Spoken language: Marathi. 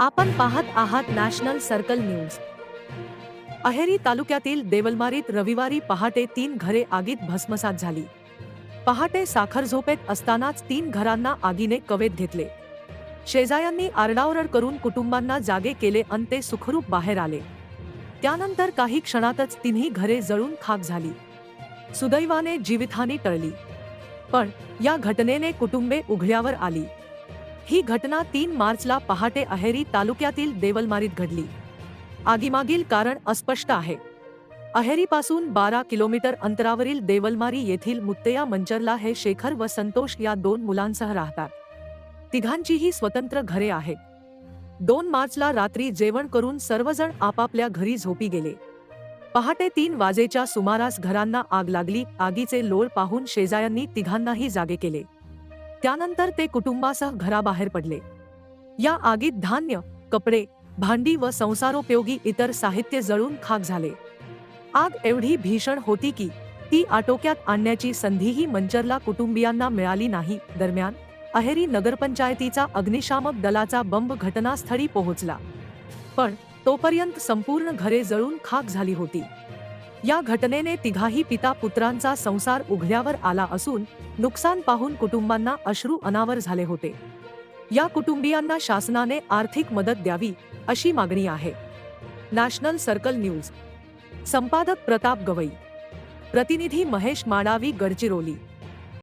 आपण पाहत आहात नॅशनल सर्कल न्यूज. अहेरी तालुक्यातील देवलमारीत रविवारी पहाटे तीन घरे आगीत भस्मसात झाली. पहाटे साखर झोपेत असतानाच तीन घरांना आगीने कवेत घेतले. शेजायांनी आरडाओरड करून कुटुंबांना जागे केले अन ते सुखरूप बाहेर आले. त्यानंतर काही क्षणातच तिन्ही घरे जळून खाक झाली. सुदैवाने जीवितहानी टळली. पण या घटनेने कुटुंबे उघड्यावर आली. ही घटना तीन मार्चला पहाटे अहेरी तालुक्यातील देवलमारीत घडली. आगीमागील कारण अस्पष्ट आहे. अहेरीपासून बारा किलोमीटर अंतरावरील देवलमारी येथील मुत्तया मंचरला हे शेखर व संतोष या दोन मुलांसह राहतात. तिघांचीही स्वतंत्र घरे आहेत. दोन मार्चला रात्री जेवण करून सर्वजण आपापल्या घरी झोपी गेले. पहाटे तीन वाजेच्या सुमारास घरांना आग लागली आगीचे लोळ पाहून शेजाऱ्यांनी तिघांनाही जागे केले. त्यानंतर ते कुटुंबासह घराबाहेर पडले. या आगीत धान्य कपडे भांडी व संसारोपयोगी इतर साहित्य जळून खाक झाले. आग एवढी भीषण होती की ती आटोक्यात आणण्याची संधीही मंचरला कुटुंबियांना मिळाली नाही. दरम्यान अहेरी नगरपंचायतीचा अग्निशामक दलाचा बंब घटनास्थळी पोहोचला. पण तोपर्यंत संपूर्ण घरे जळून खाक झाली होती. या घटनेने तिघाही पिता पुत्रांचा संसार उघड्यावर आला असून नुकसान पाहून कुटुंबांना अश्रू अनावर झाले होते. या कुटुंबियांना शासनाने आर्थिक मदत द्यावी अशी मागणी आहे. National circle news. संपादक प्रताप गवई. प्रतिनिधी महेश माडावी गडचिरोली.